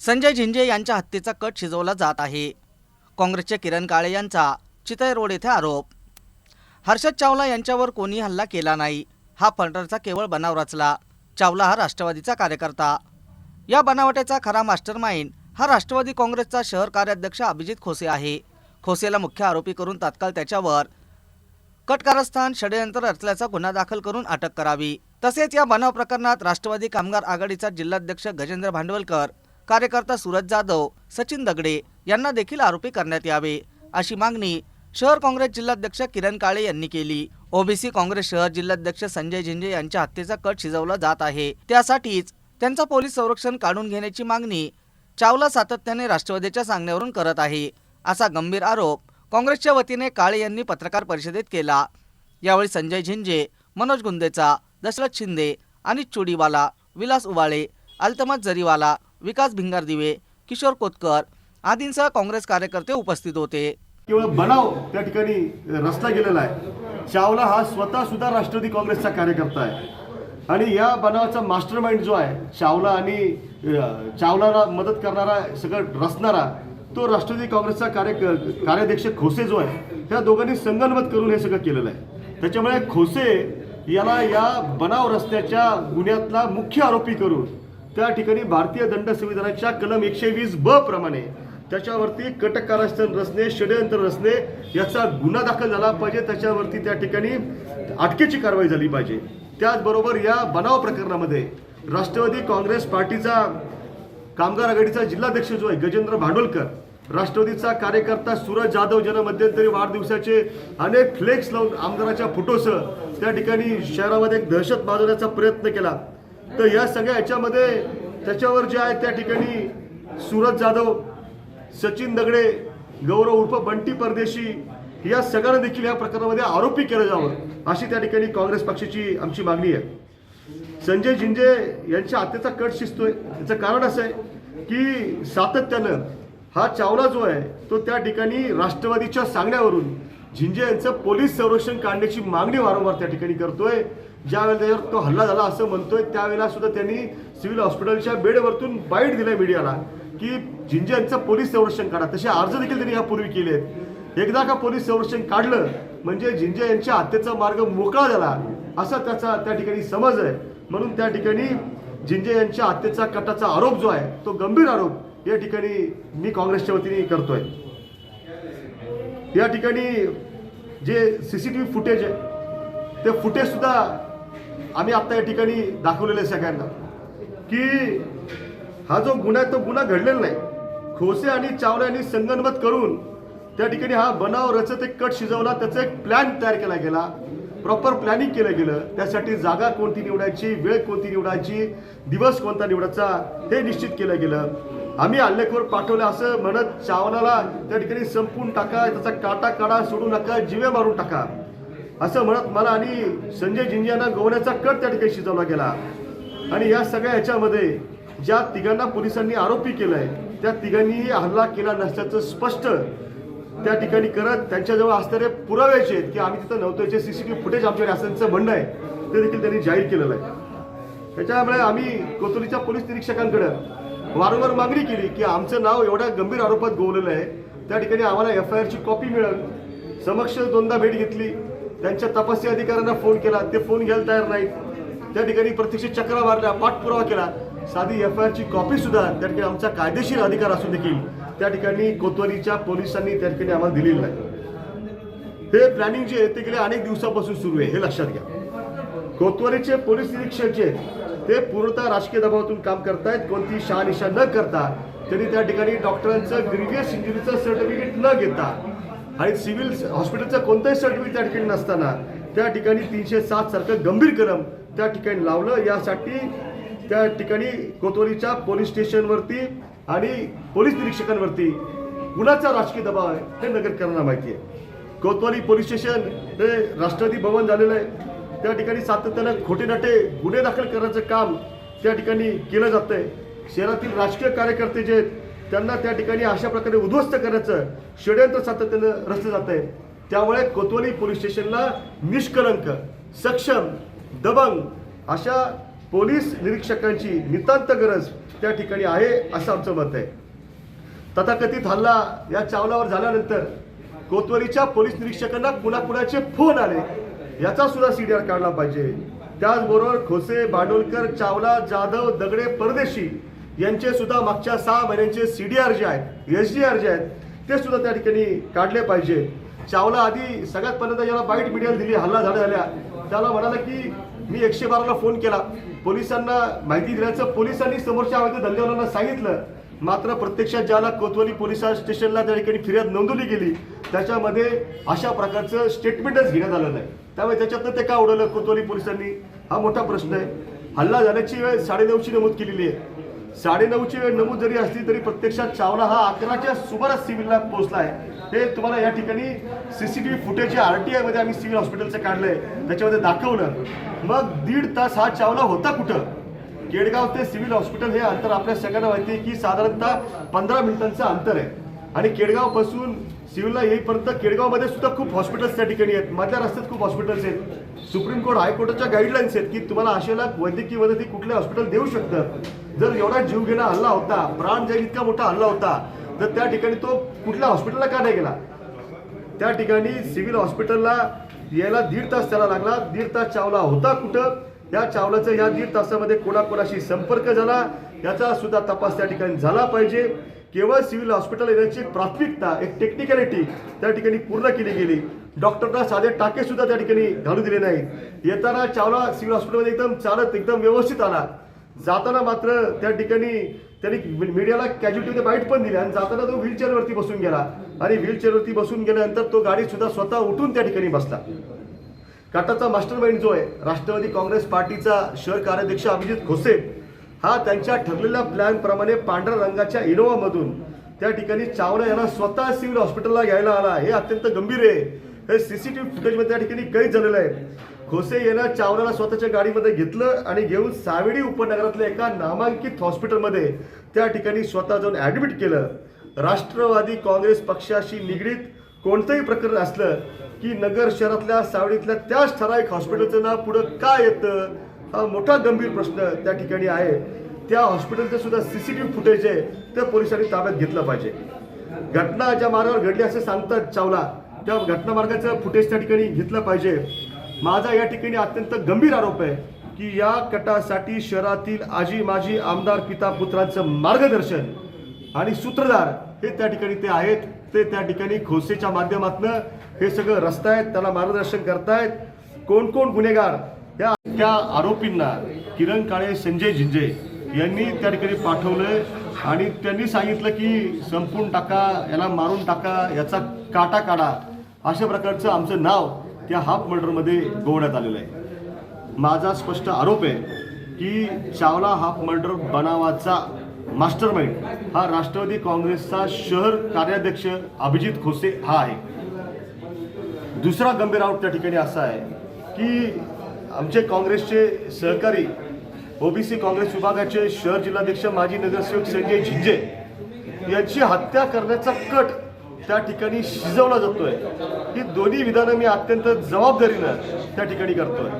संजय झिंजे यांच्या हत्येचा कट शिजवला जात आहे. काँग्रेसचे किरण काळे यांचा चितय रोड येथे आरोप. हर्षद चावला यांच्यावर कोणी हल्ला केला नाही. हा फंडरचा केवळ बनाव रचला. चावला हा राष्ट्रवादीचा कार्यकर्ता. या बनावटीचा खरा मास्टर माइंड हा राष्ट्रवादी काँग्रेसचा शहर कार्याध्यक्ष अभिजित खोसे आहे. खोसेला मुख्य आरोपी करून तात्काळ त्याच्यावर कटकारस्थान षडयंत्र रचल्याचा गुन्हा दाखल करून अटक करावी. तसेच या बनाव प्रकरणात राष्ट्रवादी कामगार आघाडीचा जिल्हाध्यक्ष गजेंद्र भांडवलकर कार्यकर्ता सूरज जाधव सचिन दगडे यांना देखील आरोपी करण्यात यावे अशी मागणी शहर काँग्रेस जिल्हाध्यक्ष किरण काळे यांनी केली. ओबीसी काँग्रेस शहर जिल्हाध्यक्ष संजय झिंजे यांच्या हत्येचा कट शिजवला जात आहे. त्यासाठीच त्यांचा पोलीस संरक्षण काढून घेण्याची मागणी चावला सातत्याने राष्ट्रवादीच्या सांगण्यावरून करत आहे असा गंभीर आरोप काँग्रेसच्या वतीने काळे यांनी पत्रकार परिषदेत केला. यावेळी संजय झिंजे मनोज गुंदेचा दशरथ शिंदे अनित चुडीवाला विलास उवाळे अल्तमत जरीवाला विकास भिंगारदिवे किशोर कोतकर आदींसह काँग्रेस कार्यकर्ते उपस्थित होते. केवळ बनाव त्या ठिकाणी रस्ता गेलेला आहे. चावला हा स्वतः सुद्धा राष्ट्रवादी काँग्रेसचा कार्यकर्ता आहे. आणि या बनावाचा मास्टरमाइंड जो आहे चावला आणि चावलाला मदत करणारा सगळं रचणारा तो राष्ट्रवादी काँग्रेसचा कार्य कार्याध्यक्ष खोसे जो आहे त्या दोघांनी संगनमत करून हे सगळं केलेलं आहे. त्याच्यामुळे खोसे याला या बनाव रस्त्याच्या गुन्ह्यातला मुख्य आरोपी करून त्या ठिकाणी भारतीय दंड संविधानाच्या कलम एकशे वीस ब प्रमाणे त्याच्यावरती कटक कारस्थान रचणे षडयंत्र रचणे याचा गुन्हा दाखल झाला पाहिजे. त्याच्यावरती त्या ठिकाणी अटकेची कारवाई झाली पाहिजे. त्याचबरोबर या बनाव प्रकरणामध्ये राष्ट्रवादी काँग्रेस पार्टीचा कामगार आघाडीचा जिल्हाध्यक्ष जो आहे गजेंद्र भांडोलकर राष्ट्रवादीचा कार्यकर्ता सूरज जाधव ज्यांना मध्यंतरी वाढदिवसाचे अनेक फ्लेक्स लावून आमदाराच्या फोटोसह त्या ठिकाणी शहरामध्ये एक दहशत माजवण्याचा प्रयत्न केला. तर या सगळ्या ह्याच्यामध्ये त्याच्यावर जे आहे त्या ठिकाणी सूरज जाधव सचिन दगडे गौरव उर्फ बंटी परदेशी या सगळ्यांना देखील या प्रकरणामध्ये आरोपी केलं जावं अशी त्या ठिकाणी काँग्रेस पक्षाची आमची मागणी आहे. संजय झिंजे यांच्या हत्येचा कट शिजतोय. याचं कारण असं आहे की सातत्यानं हा चावला जो आहे तो त्या ठिकाणी राष्ट्रवादीच्या सांगण्यावरून झिंजे यांचं पोलीस संरक्षण काढण्याची मागणी वारंवार त्या ठिकाणी करतोय. ज्या वेळेला तो हल्ला झाला असं म्हणतोय त्यावेळेला सुद्धा त्यांनी सिव्हिल हॉस्पिटलच्या बेडवरतून बाईट दिलाय मीडियाला की जिंजे यांचं पोलीस संरक्षण काढा तसे अर्ज देखील त्यांनी यापूर्वी केले आहेत. एकदा का पोलीस संरक्षण काढलं म्हणजे जिंजे यांच्या हत्येचा मार्ग मोकळा झाला असा त्याचा त्या ठिकाणी समज आहे. म्हणून त्या ठिकाणी जिंजे यांच्या हत्येचा कटाचा आरोप जो आहे तो गंभीर आरोप या ठिकाणी मी काँग्रेसच्या वतीने करतोय. या ठिकाणी जे C C T V footage आहे ते फुटेज सुद्धा आम्ही आता या ठिकाणी दाखवलेलं आहे सगळ्यांना की हा जो गुन्हा आहे तो गुन्हा घडलेला नाही. खोसे आणि चावला यांनी संगनमत करून त्या ठिकाणी हा बनाव रचत एक कट शिजवला त्याचा एक प्लॅन तयार केला गेला. प्रॉपर प्लॅनिंग केलं गेलं. त्यासाठी जागा कोणती निवडायची वेळ कोणती निवडायची दिवस कोणता निवडायचा हे निश्चित केलं गेलं. आम्ही हल्लेखोर पाठवलं असं म्हणत चावलाला त्या ठिकाणी संपून टाका त्याचा काटा काढा सोडू नका जिवे मारून टाका. असं म्हणत मला आणि संजय झिंजे गोवण्याचा कट त्या ठिकाणी शिजवला गेला. आणि या सगळ्या ह्याच्यामध्ये ज्या तिघांना पोलिसांनी आरोपी केलाय त्या तिघांनीही हल्ला केला नसल्याचं स्पष्ट त्या ठिकाणी करत त्यांच्याजवळ असणारे पुरावे आहेत की आम्ही तिथं नव्हतो जे व्ही फुटेज आमच्याकडे असल्याचं म्हणणं आहे ते देखील त्यांनी जाहीर केलेलं आहे. त्याच्यामुळे आम्ही कोतुलीच्या पोलीस निरीक्षकांकडे वारंवार मागणी केली की आमचं नाव एवढ्या गंभीर आरोपात गोवलेलं आहे. त्या ठिकाणी आम्हाला एफ आय आरची कॉपी मिळाली. समक्ष दोनदा भेट घेतली. त्यांच्या तपासी अधिकाऱ्यांना फोन केला ते फोन घ्यायला तयार नाहीत. त्या ठिकाणी प्रत्यक्ष चक्रा मारल्या पाठपुरावा केला. साधी एफ आय आरची कॉपी सुद्धा त्या ठिकाणी आमचा कायदेशीर अधिकार असून देखील त्या ठिकाणी कोतवालीच्या पोलिसांनी त्या ठिकाणी आम्हाला दिलेलं नाही. हे प्लॅनिंग जे आहे ते गेल्या अनेक दिवसापासून सुरू आहे हे लक्षात घ्या. कोतवालीचे पोलीस निरीक्षक जे ते पूर्णतः राजकीय दबावातून काम करतायत. कोणती शहानिशा न करता त्यांनी त्या ठिकाणी डॉक्टरांचं ग्रिव्हियस इंजुरीचं सर्टिफिकेट न घेता आणि सिव्हिल हॉस्पिटलचं कोणतंही सर्टिफिकेट त्या ठिकाणी नसताना त्या ठिकाणी तीनशे सात सारखं गंभीर क्रम त्या ठिकाणी लावलं. यासाठी त्या ठिकाणी कोतवालीच्या पोलीस स्टेशनवरती आणि पोलीस निरीक्षकांवरती कुणाचा राजकीय दबाव आहे हे नगरकरांना माहिती आहे. कोतवाली पोलीस स्टेशन हे राष्ट्रवादी भवन झालेलं आहे. त्या ठिकाणी सातत्यानं खोटे नाटे गुन्हे दाखल करण्याचं काम त्या ठिकाणी केलं जातं आहे शहरातील राजकीय कार्यकर्ते जे आहेत त्यांना त्या ठिकाणी अशा प्रकारे उद्ध्वस्त करण्याचं षडयंत्र सातत्यानं रचलं जात आहे त्यामुळे कोतवाली पोलीस स्टेशनला निष्कलंक सक्षम दबंग अशा पोलीस निरीक्षकांची नितांत गरज त्या ठिकाणी आहे असं आमचं मत आहे. तथाकथित हल्ला या चावलावर झाल्यानंतर कोतवालीच्या पोलीस निरीक्षकांना कुणाकुणाचे फोन आले याचा सुद्धा आर काढला पाहिजे. त्याचबरोबर खोसे बांडोलकर चावला जाधव दगडे परदेशी यांचे सुद्धा मागच्या सहा महिन्यांचे सी डी आर जे आहेत एस डी आर जे आहेत ते सुद्धा त्या ठिकाणी काढले पाहिजे. चावला आधी सगळ्यात पहिल्यांदा याला बाईट मीडियाला दिली हल्ला झाला झाल्या त्याला म्हणाला की मी एकशे बाराला फोन केला. पोलिसांना माहिती दिल्याचं पोलिसांनी समोरच्या अवैध धंदेवाल्यांना सांगितलं. मात्र प्रत्यक्षात ज्याला कोतवाली पोलीस स्टेशनला त्या ठिकाणी फिर्याद नोंदवली गेली त्याच्यामध्ये अशा प्रकारचं स्टेटमेंटच घेण्यात आलं नाही. त्यामुळे त्याच्यातनं ते का उडवलं कोतवाली पोलिसांनी? हा मोठा प्रश्न आहे. हल्ला झाल्याची वेळ साडेनऊची नमूद केलेली आहे. साडेनऊची वेळ नमूद जरी असली तरी प्रत्यक्षात चावला हा अकराच्या सुमारास सिव्हिलला पोहोचला आहे. हे तुम्हाला या ठिकाणी सीसीटीव्ही फुटेज आर टी आयमध्ये आम्ही सिव्हिल हॉस्पिटलचं काढलंय. त्याच्यामध्ये दाखवलं. मग दीड तास हा चावला होता कुठं? केडगाव ते सिव्हिल हॉस्पिटल हे अंतर आपल्या सगळ्यांना माहिती आहे की साधारणतः पंधरा मिनिटांचं अंतर आहे. आणि केडगावपासून सिव्हिलला येईपर्यंत केडगावमध्ये सुद्धा खूप हॉस्पिटल्स त्या ठिकाणी आहेत. मधल्या रस्त्यात खूप हॉस्पिटल्स आहेत. सुप्रीम कोर्ट हायकोर्टाच्या गाईडलाईन्स आहेत की तुम्हाला आशेला वैद्यकीय मदती कुठले हॉस्पिटल देऊ शकतं. जर एवढा जीव घेणा हल्ला होता प्राण जाईल इतका मोठा हल्ला होता तर त्या ठिकाणी तो कुठल्या हॉस्पिटलला का नाही गेला? त्या ठिकाणी सिव्हिल हॉस्पिटलला यायला दीड तास त्याला लागला. दीड तास चावला होता कुठं? या चावलाचा या दीड तासामध्ये कोणाकोणाशी संपर्क झाला? याचा सुद्धा तपास त्या ठिकाणी झाला पाहिजे. केवळ सिव्हिल हॉस्पिटल येण्याची प्राथमिकता एक टेक्निकॅलिटी त्या ठिकाणी पूर्ण केली गेली. डॉक्टरना साधे टाके सुद्धा त्या ठिकाणी घालू दिले नाहीत. येताना चावला सिव्हिल हॉस्पिटलमध्ये एकदम चालत एकदम व्यवस्थित आला. जाताना मात्र त्या ठिकाणी त्यांनी मीडियाला कॅज्युलिटीमध्ये बाईट पण दिली आणि जाताना तो व्हीलचेअरवरती बसून गेला. आणि व्हीलचेअरवरती बसून गेल्यानंतर तो गाडी सुद्धा स्वतः उठून त्या ठिकाणी बसला. काटाचा मास्टर माइंड जो आहे राष्ट्रवादी काँग्रेस पार्टीचा शहर कार्याध्यक्ष अभिजित खोसे हा त्यांच्या ठरलेल्या प्लॅनप्रमाणे पांढऱ्या रंगाच्या इनोवामधून त्या ठिकाणी चावला यांना स्वतः सिव्हिल हॉस्पिटलला घ्यायला आला हे अत्यंत गंभीर आहे. हे सीसीटीव्ही फुटेजमध्ये त्या ठिकाणी कैद झालेलं आहे. खोसे यांना चावलाला स्वतःच्या गाडीमध्ये घेतलं आणि घेऊन सावेडी उपनगरातल्या एका नामांकित हॉस्पिटलमध्ये त्या ठिकाणी स्वतः जाऊन ऍडमिट केलं. राष्ट्रवादी काँग्रेस पक्षाशी निगडीत कोणतंही प्रकरण असलं की नगर शहरातल्या सावडीतल्या त्याच ठराविक हॉस्पिटलचं नाव पुढं का येतं? हा मोठा गंभीर प्रश्न त्या ठिकाणी आहे. त्या हॉस्पिटलचं सुद्धा C C T V footage आहे. ते पोलिसांनी ताब्यात घेतलं पाहिजे. घटना ज्या मार्गावर घडली असं सांगतात चावला त्या घटनामार्गाचं फुटेज त्या ठिकाणी घेतलं पाहिजे. माझा या ठिकाणी अत्यंत गंभीर आरोप आहे की या कटासाठी शहरातील आजी माजी आमदार पिता पुत्रांचं मार्गदर्शन आणि सूत्रधार हे त्या ठिकाणी ते आहेत. ते त्या ठिकाणी खोसेच्या माध्यमातून हे सगळं रस्तायत त्याला मार्गदर्शन करतायत. कोण कोण गुन्हेगार त्या आरोपींना किरण काळे संजय झिंजे यांनी त्या ठिकाणी पाठवलं आणि त्यांनी सांगितलं की संपून टाका याला मारून टाका याचा काटा काढा. अशा प्रकारचं आमचं नाव त्या हाफ मर्डरमध्ये गोवण्यात आलेलं आहे. माझा स्पष्ट आरोप आहे की चावला हाफ मर्डर बनावाचा मास्टर माइंड हा राष्ट्रवादी काँग्रेसचा शहर कार्याध्यक्ष अभिजित खोसे हा आहे. दुसरा गंभीर आरोप त्या ठिकाणी असा आहे की आमचे काँग्रेसचे सहकारी ओबीसी काँग्रेस विभागाचे शहर जिल्हाध्यक्ष माजी नगरसेवक संजय झिंजे यांची हत्या करण्याचा कट त्या ठिकाणी शिजवला जातोय. ही दोन्ही विधानं मी अत्यंत जबाबदारीनं त्या ठिकाणी करतोय.